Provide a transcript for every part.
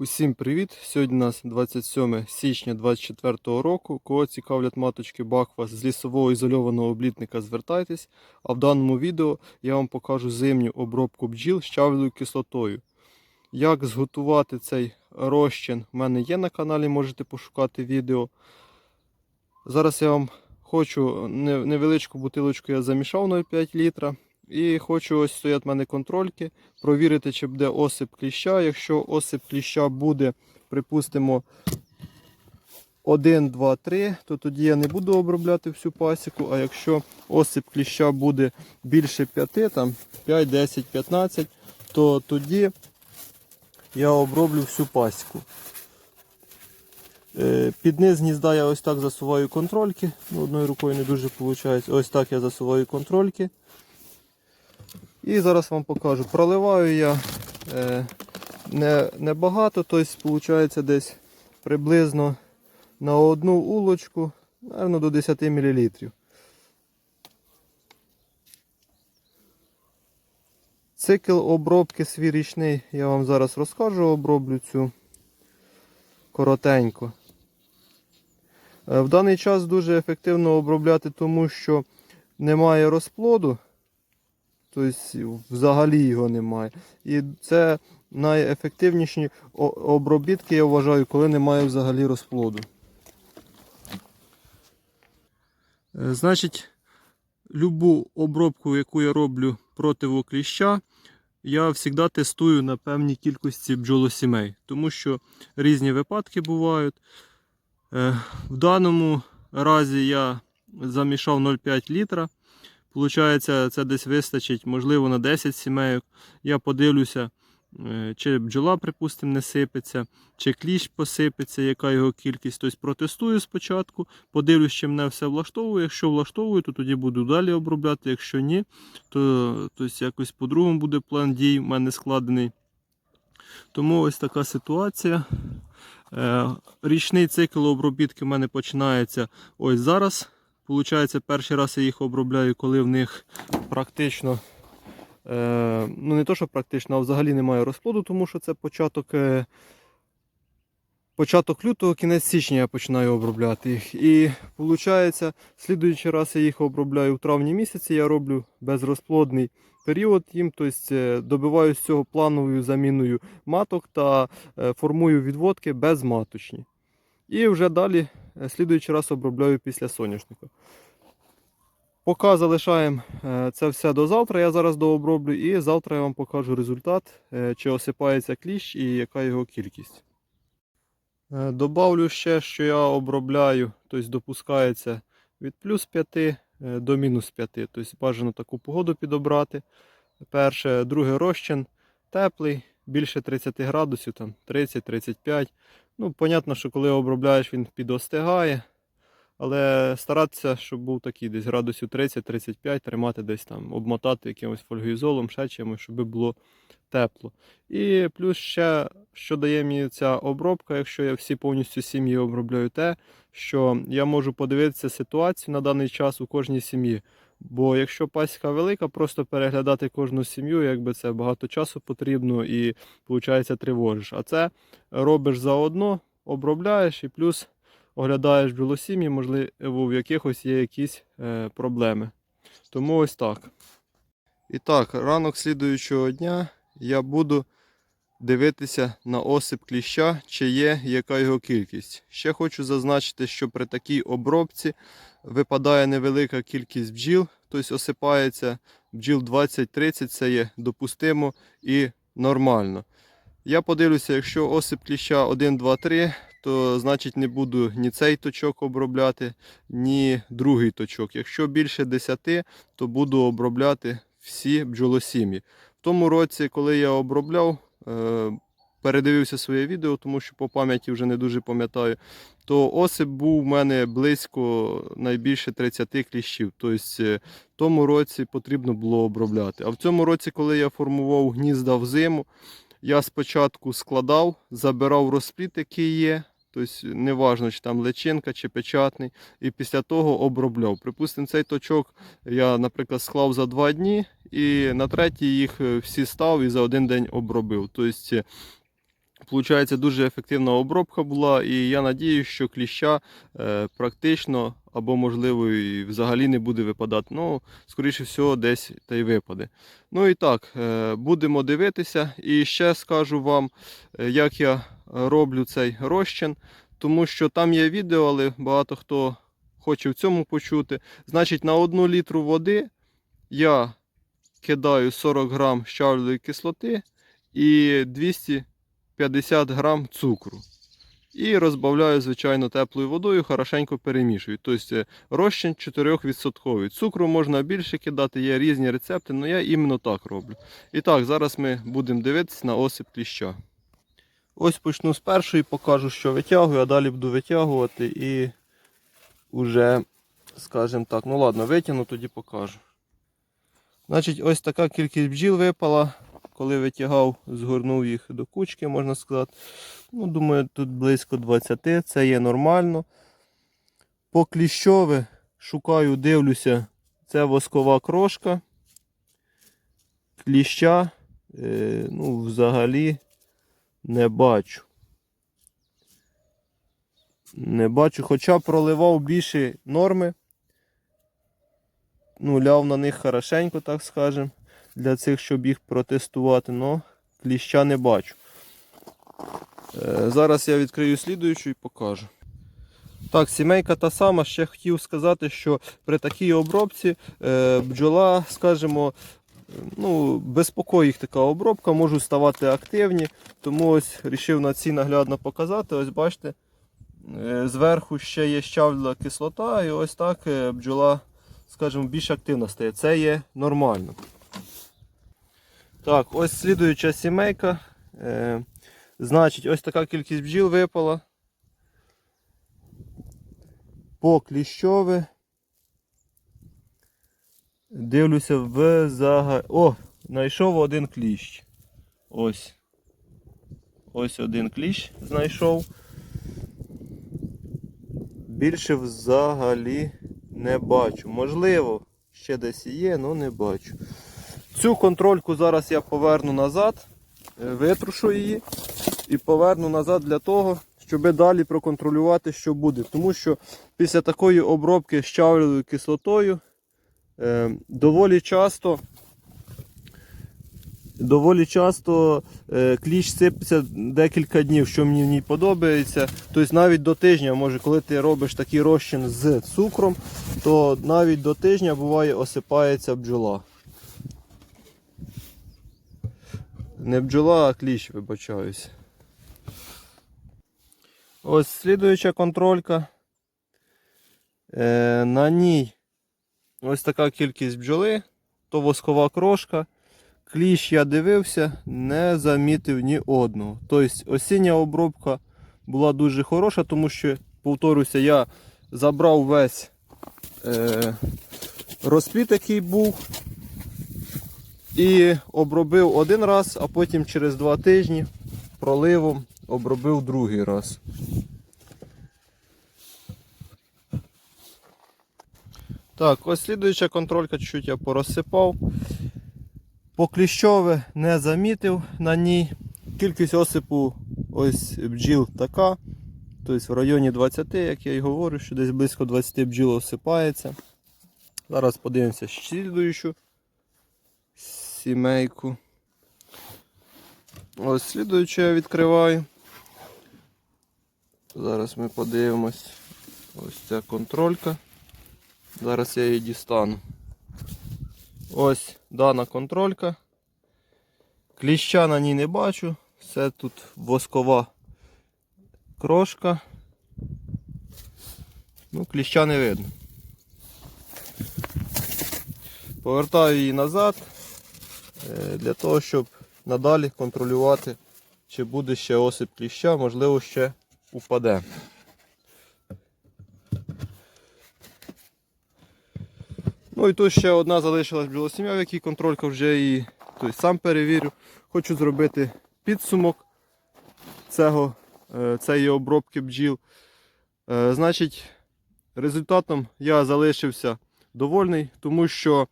Усім привіт! Сьогодні у нас 27 січня 2024 року. Кого цікавлять маточки Бакфас з лісового ізольованого облітника, звертайтесь. А в даному відео я вам покажу зимню обробку бджіл з щавлею кислотою. Як зготувати цей розчин в мене є на каналі, можете пошукати відео. Зараз я вам хочу невеличку бутилочку я замішав 0,5 літра. І хочу ось стоять в мене контрольки провірити, чи буде осип кліща. Якщо осип кліща буде, припустимо, 1, 2, 3, то тоді я не буду обробляти всю пасіку. А якщо осип кліща буде більше 5, там 5, 10, 15, то тоді я оброблю всю пасіку. Е, Під низ гнізда я ось так засуваю контрольки. Ну, одною рукою не дуже виходить. Ось так я засуваю контрольки. І зараз вам покажу. Проливаю я е, не, не тобто виходить десь приблизно на одну улочку, мабуть, до 10 мл. Цикл обробки свій річний я вам зараз розкажу, оброблю цю коротенько. Е, В даний час дуже ефективно обробляти, тому що немає розплоду. Тобто взагалі його немає. І це найефективніші обробітки, я вважаю, коли немає взагалі розплоду. Е, Значить, любу обробку, яку я роблю проти кліща, я завжди тестую на певній кількості бджолосімей, тому що різні випадки бувають. Е, В даному разі я замішав 0,5 літра. Получається, це десь вистачить, можливо, на 10 сімейок. Я подивлюся, е, чи бджола, припустимо, не сипеться, чи кліщ посипеться, яка його кількість. Тобто протестую спочатку, подивлюсь, чи мене все влаштовує. Якщо влаштовує, то тоді буду далі обробляти. Якщо ні, то тобто, якось по-другому буде план дій в мене складений. Тому ось така ситуація. Е, Річний цикл обробітки в мене починається ось зараз. Получається, перший раз я їх обробляю, коли в них практично, е, ну не то, що практично, а взагалі немає розплоду, тому що це початок, е, початок лютого, кінець січня я починаю обробляти їх. І виходить, слідуючий раз я їх обробляю в травні місяці, я роблю безрозплодний період їм, тобто е, добиваю з цього плановою заміною маток та формую відводки безматочні. І вже далі слідуючий раз обробляю після соняшника. Поки залишаємо е, це все до завтра, я зараз дооброблю і завтра я вам покажу результат, е, чи осипається кліщ і яка його кількість. Е, Добавлю ще, що я обробляю, тобто допускається від плюс 5 е, до мінус 5. Тобто бажано таку погоду підобрати. Перше, друге розчин теплий, більше 30 градусів, там 30-35. Ну, понятно, що коли обробляєш, він підостигає. Але старатися, щоб був такий десь градусів 30-35, тримати десь там, обмотати якимось фольгоізолом, ще чимось, щоб було тепло. І плюс ще, що дає мені ця обробка, якщо я всі повністю сім'ї обробляю, те, що я можу подивитися ситуацію на даний час у кожній сім'ї. Бо якщо пасіка велика, просто переглядати кожну сім'ю, якби це багато часу потрібно і, виходить, тривожиш. А це робиш заодно, обробляєш і плюс оглядаєш бджолосім'ї, можливо, в якихось є якісь е, проблеми. Тому ось так. І так, ранок слідуючого дня я буду дивитися на осип кліща, чи є яка його кількість. Ще хочу зазначити, що при такій обробці випадає невелика кількість бджіл, тобто осипається бджіл 20-30, це є допустимо і нормально. Я подивлюся, якщо осип кліща 1, 2, 3, то значить не буду ні цей точок обробляти, ні другий точок. Якщо більше 10, то буду обробляти всі бджолосім'ї. В тому році, коли я обробляв, е, передивився своє відео, тому що по пам'яті вже не дуже пам'ятаю, то осип був у мене близько найбільше 30 кліщів. Тобто е, в тому році потрібно було обробляти. А в цьому році, коли я формував гнізда в зиму, я спочатку складав, забирав розпліт, який є. Тобто, неважно, чи там личинка, чи печатний, і після того обробляв. Припустимо, цей точок я, наприклад, склав за два дні, і на третій їх е, всі став і за один день обробив. Тобто, Получається, дуже ефективна обробка була, і я надію, що кліща е, практично або, можливо, і взагалі не буде випадати. Ну, скоріше всього, десь та й випаде. Ну і так, е, будемо дивитися. І ще скажу вам, е, як я роблю цей розчин, тому що там є відео, але багато хто хоче в цьому почути. Значить, на одну літру води я кидаю 40 грам щавлевої кислоти і 250 грам цукру. І розбавляю, звичайно, теплою водою, хорошенько перемішую. Тобто е, розчин 4%. Цукру можна більше кидати, є різні рецепти, але я іменно так роблю. І так, зараз ми будемо дивитися на осип кліща. Ось почну з першої, покажу, що витягую, а далі буду витягувати і вже, скажімо так, ну ладно, витягну, тоді покажу. Значить, ось така кількість бджіл випала. Коли витягав, згорнув їх до кучки, можна сказати. Ну, думаю, тут близько 20, це є нормально. По кліщове шукаю, дивлюся, це воскова крошка. Кліща, е, ну, взагалі не бачу. Не бачу, хоча проливав більше норми. Ну, ляв на них хорошенько, так скажем, для цих, щоб їх протестувати, але кліща не бачу. Е, зараз я відкрию слідуючу і покажу. Так, сімейка та сама. Ще хотів сказати, що при такій обробці е, бджола, скажімо, ну, безпокою їх така обробка, можуть ставати активні. Тому ось вирішив на ці наглядно показати. Ось бачите, е, зверху ще є щавлена кислота, і ось так бджола, скажімо, більш активна стає. Це є нормально. Так, ось слідуюча сімейка. Е, значить, ось така кількість бджіл випала. По кліщове. Дивлюся в зага... О, знайшов один кліщ. Ось. Ось один кліщ знайшов. Більше взагалі не бачу. Можливо, ще десь є, але не бачу. Цю контрольку зараз я поверну назад, е, витрушу її і поверну назад для того, щоб далі проконтролювати, що буде. Тому що після такої обробки щавлевою кислотою е, доволі часто доволі часто е, кліщ сипеться декілька днів, що мені в ній подобається. Тобто навіть до тижня, може, коли ти робиш такий розчин з цукром, то навіть до тижня буває осипається бджола. Не бджола, а кліщ, вибачаюсь. Ось слідуюча контролька. Е, на ній ось така кількість бджоли, то воскова крошка. Кліщ я дивився, не замітив ні одного. Тобто осіння обробка була дуже хороша, тому що, повторюся, я забрав весь е, розпліт, який був. І обробив один раз, а потім через два тижні проливом обробив другий раз. Так, ось слідуюча контролька, чуть я порозсипав. Покліщове не замітив на ній. Кількість осипу ось бджіл така. Тобто в районі 20, як я й говорю, що десь близько 20 бджіл осипається. Зараз подивимося слідуючу сімейку. Ось слідуючу я відкриваю. Зараз ми подивимось. Ось ця контролька. Зараз я її дістану. Ось дана контролька. Кліща на ній не бачу. Все тут воскова крошка. Ну, кліща не видно. Повертаю її назад для того, щоб надалі контролювати, чи буде ще осип кліща, можливо, ще упаде. Ну і тут ще одна залишилась бджолосім'я, в якій контролька вже її тобто, сам перевірю. Хочу зробити підсумок цього, е, цієї обробки бджіл. Е, Значить, результатом я залишився довольний, тому що,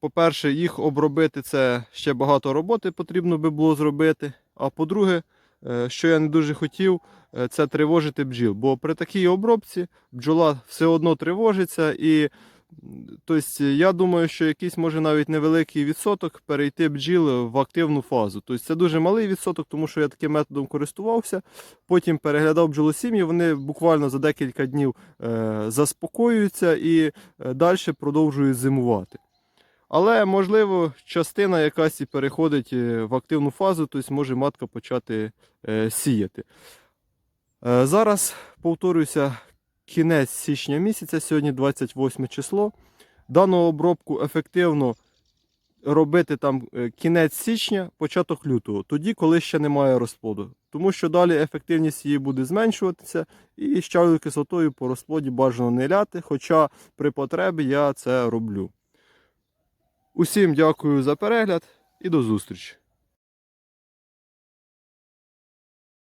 по-перше, їх обробити це ще багато роботи потрібно би було зробити. А по-друге, е, що я не дуже хотів, е, це тривожити бджіл. Бо при такій обробці бджола все одно тривожиться і. Тобто, я думаю, що якийсь може навіть невеликий відсоток перейти бджіл в активну фазу. Тобто це дуже малий відсоток, тому що я таким методом користувався. Потім переглядав бджолосім'ї, вони буквально за декілька днів е, заспокоюються і далі продовжують зимувати. Але, можливо, частина якась і переходить е, в активну фазу, тобто може матка почати е, сіяти. Е, зараз повторюся, кінець січня місяця, сьогодні 28 число. Дану обробку ефективно робити там кінець січня, початок лютого, тоді, коли ще немає розплоду. Тому що далі ефективність її буде зменшуватися, і з чайною кислотою по розплоді бажано не ляти, хоча при потребі я це роблю. Усім дякую за перегляд і до зустрічі!